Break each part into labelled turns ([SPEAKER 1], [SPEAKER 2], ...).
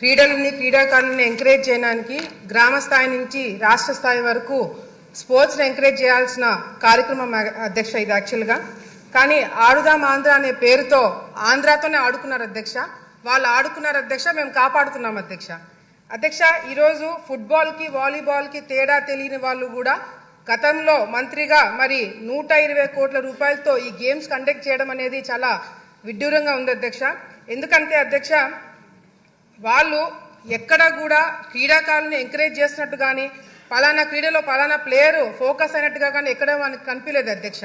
[SPEAKER 1] క్రీడలని క్రీడాకారులను ఎంకరేజ్ చేయడానికి గ్రామ స్థాయి నుంచి రాష్ట్ర స్థాయి వరకు స్పోర్ట్స్ని ఎంకరేజ్ చేయాల్సిన కార్యక్రమం అధ్యక్ష ఇది యాక్చువల్గా కానీ ఆడుదాం ఆంధ్ర అనే పేరుతో ఆంధ్రాతోనే ఆడుకున్నారు అధ్యక్ష. వాళ్ళు ఆడుకున్నారు అధ్యక్ష మేము కాపాడుతున్నాం అధ్యక్ష. అధ్యక్ష ఈరోజు ఫుట్బాల్కి వాలీబాల్కి తేడా తెలియని వాళ్ళు కూడా గతంలో మంత్రిగా మరి నూట ఇరవై కోట్ల రూపాయలతో ఈ గేమ్స్ కండక్ట్ చేయడం అనేది చాలా విడ్డూరంగా ఉంది అధ్యక్ష. ఎందుకంటే అధ్యక్ష వాళ్ళు ఎక్కడ కూడా క్రీడాకారులను ఎంకరేజ్ చేసినట్టు కానీ పలానా క్రీడలో పలానా ప్లేయర్ ఫోకస్ అయినట్టుగా కానీ ఎక్కడ మనకు కనిపించలేదు అధ్యక్ష.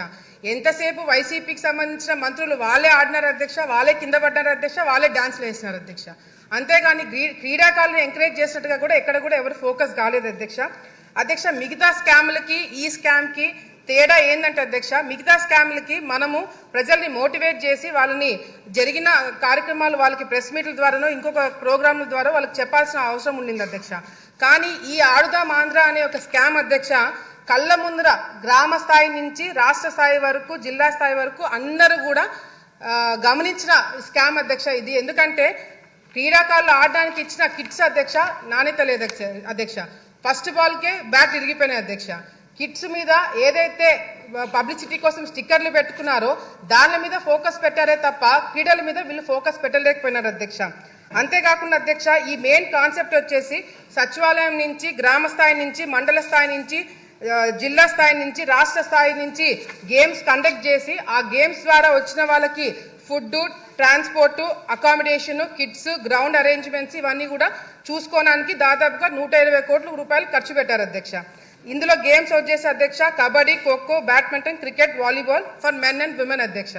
[SPEAKER 1] ఎంతసేపు వైసీపీకి సంబంధించిన మంత్రులు వాళ్ళే ఆడినారు అధ్యక్ష వాళ్ళే కింద పడ్డారు అధ్యక్ష వాళ్ళే డాన్స్లు వేసినారు అధ్యక్ష. అంతేగాని క్రీడాకారులను ఎంకరేజ్ చేసినట్టుగా కూడా ఎక్కడ కూడా ఎవరు ఫోకస్ కాలేదు అధ్యక్ష. అధ్యక్ష మిగతా స్కామ్లకి ఈ స్కామ్కి తేడా ఏంటంటే అధ్యక్ష మిగతా స్కామ్లకి మనము ప్రజల్ని మోటివేట్ చేసి వాళ్ళని జరిగిన కార్యక్రమాలు వాళ్ళకి ప్రెస్ మీట్ల ద్వారానో ఇంకొక ప్రోగ్రాంల ద్వారా వాళ్ళకి చెప్పాల్సిన అవసరం ఉండింది అధ్యక్ష. కానీ ఈ ఆడుదాం ఆంధ్ర అనే ఒక స్కామ్ అధ్యక్ష కళ్ళ ముందర గ్రామ స్థాయి నుంచి రాష్ట్ర స్థాయి వరకు జిల్లా స్థాయి వరకు అందరూ కూడా గమనించిన స్కామ్ అధ్యక్ష ఇది. ఎందుకంటే క్రీడాకారులు ఆడడానికి ఇచ్చిన కిట్స్ అధ్యక్ష నాణ్యత లేదు అధ్యక్ష- అధ్యక్ష. ఫస్ట్ బాల్కే బ్యాట్ ఇరిగిపోయినాయి అధ్యక్ష. కిట్స్ మీద ఏదైతే పబ్లిసిటీ కోసం స్టిక్కర్లు పెట్టుకున్నారో దాని మీద ఫోకస్ పెట్టారే తప్ప క్రీడల మీద వీళ్ళు ఫోకస్ పెట్టలేకపోయినారు అధ్యక్ష. అంతేకాకుండా అధ్యక్ష ఈ మెయిన్ కాన్సెప్ట్ వచ్చేసి సచివాలయం నుంచి గ్రామ స్థాయి నుంచి మండల స్థాయి నుంచి జిల్లా స్థాయి నుంచి రాష్ట్ర స్థాయి నుంచి గేమ్స్ కండక్ట్ చేసి ఆ గేమ్స్ ద్వారా వచ్చిన వాళ్ళకి food transport accommodation kits ground arrangements ఇవన్నీ కూడా చూసుకోవడానికి దాదాపుగా నూట ఇరవై కోట్ల రూపాయలు ఖర్చు పెట్టారు అధ్యక్ష. ఇందులో గేమ్స్ వచ్చేసి అధ్యక్ష kabaddi kho kho badminton cricket volleyball for men and women అధ్యక్ష.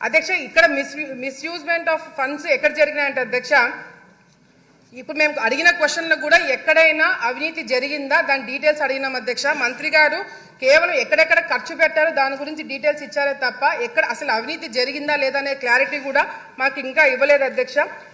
[SPEAKER 1] అధ్యక్ష ఇక్కడ మిస్ మిస్యూజ్మెంట్ ఆఫ్ ఫండ్స్ ఎక్కడ జరిగినాయంటే అధ్యక్ష ఇప్పుడు మేము అడిగిన క్వశ్చన్లు కూడా ఎక్కడైనా అవినీతి జరిగిందా? దాని డీటెయిల్స్ అడిగినాం అధ్యక్ష. మంత్రి గారు కేవలం ఎక్కడెక్కడ ఖర్చు పెట్టారో దాని గురించి డీటెయిల్స్ ఇచ్చారే తప్ప ఎక్కడ అసలు అవినీతి జరిగిందా లేదా అనే క్లారిటీ కూడా మాకు ఇంకా ఇవ్వలేదు అధ్యక్ష.